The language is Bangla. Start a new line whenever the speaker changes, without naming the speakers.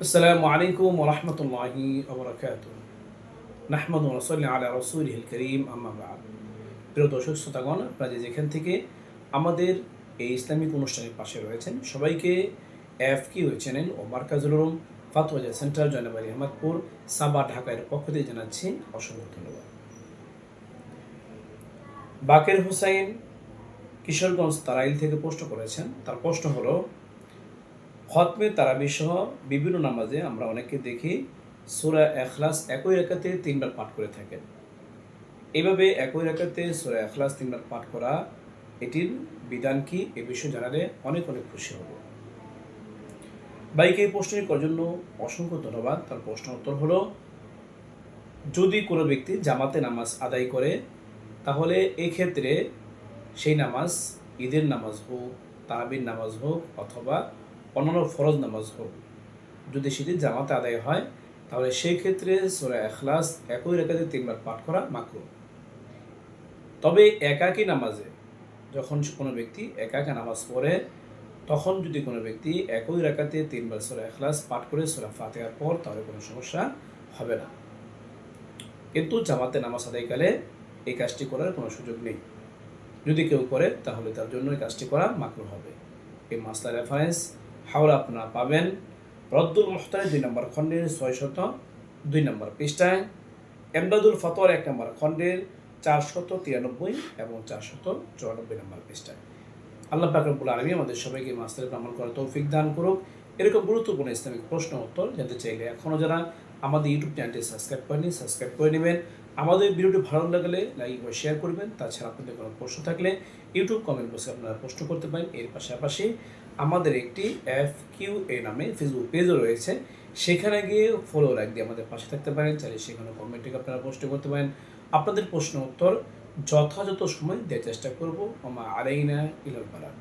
السلام عليكم ورحمة الله وبركاته নাহমাদ রসল্লি আলা রসুল হিল করিম আম্মা বাদ প্রিয় দর্শক শ্রোতাগণ আপনারা যে যেখান থেকে আমাদের এই ইসলামিক অনুষ্ঠানের পাশে রয়েছেন সবাইকে এফ কিউ চ্যানেল ও মার্কাজুল উলুম ফাতওয়াজা সেন্টার জয়নাবাড়ি আহমদপুর সাবা ঢাকার পক্ষ থেকে জানাচ্ছি অসংখ্য ধন্যবাদ বাকের হুসাইন কিশোরগঞ্জ তারাইল থেকে প্রশ্ন করেছেন তার প্রশ্ন হলো খতমে তারাবি সহ বিভিন্ন নামাজে আমরা অনেকে দেখি সুরা এখলাস একই রেখাতে তিনবার পাঠ করে থাকেন। এভাবে একই রেখাতে সুরা এখলাস তিনবার পাঠ করা এটির বিধান কি এ বিষয়ে জানালে অনেক অনেক খুশি হব। বাইকে এই প্রশ্নটি করার জন্য অসংখ্য ধন্যবাদ। তার প্রশ্ন উত্তর হলো, যদি কোনো ব্যক্তি জামাতে নামাজ আদায় করে, তাহলে ক্ষেত্রে সেই নামাজ ঈদের নামাজ হোক, তারাবির নামাজ হোক অথবা অন্যান্য ফরজ নামাজ হোক। যদি সেটি জামাতে আদায় হয়, তাহলে সেই ক্ষেত্রে সোরা এখলাস একই রেখাতে তিনবার পাঠ করা মাকরু তবে একাকী নামাজে যখন কোনো ব্যক্তি একাকা নামাজ পড়ে, তখন যদি কোনো ব্যক্তি একই রেখাতে তিনবার সোরা এখলাস পাঠ করে সোরা ফাতেহার পর, তাহলে কোনো সমস্যা হবে না। কিন্তু জামাতে নামাজ আদায়কালে এই কাজটি করার কোনো সুযোগ নেই। যদি কেউ করে, তাহলে তার জন্য এই কাজটি করা মাকরু হবে। এই মাস্টার রেফারেন্স হাওড়া আপনারা পাবেন রদ্দুল মুখতারি দুই নম্বর খণ্ডের ছয় শত দুই নম্বর পৃষ্ঠায়, এমদাদুল ফতোয়ার এক নম্বর খণ্ডের চারশত তিরানব্বই এবং চারশত চুরানব্বই নম্বর পৃষ্ঠায়। আল্লাহ পাকরবুল আলমী আমাদের সবাইকে মাস্টারের ভ্রমণ করার তৌফিক দান করুক। এরকম গুরুত্বপূর্ণ ইসলামিক প্রশ্ন উত্তর জানতে চাইলে এখনও যারা আমাদের ইউটিউব চ্যানেলটি সাবস্ক্রাইব করেনি সাবস্ক্রাইব করে নেবেন। আমাদের ভিডিওটি ভালো লাগলে লাইক ও শেয়ার করবেন। তাছাড়া আপনাদের কোনো প্রশ্ন থাকলে ইউটিউব কমেন্ট বক্সে আপনারা প্রশ্ন করতে পারেন। এর পাশাপাশি আমাদের একটি এফ কিউ এ নামে ফেসবুক পেজও রয়েছে। সেখানে গিয়ে ফলো লাইক দিয়ে আমাদের পাশে থাকতে পারেন। চাইলে সেখানে কমেন্টে আপনারা প্রশ্ন করতে পারেন। আপনাদের প্রশ্ন উত্তর যথাযথ সময় দেওয়ার চেষ্টা করব। আমা আলাইনা ইলাল বালান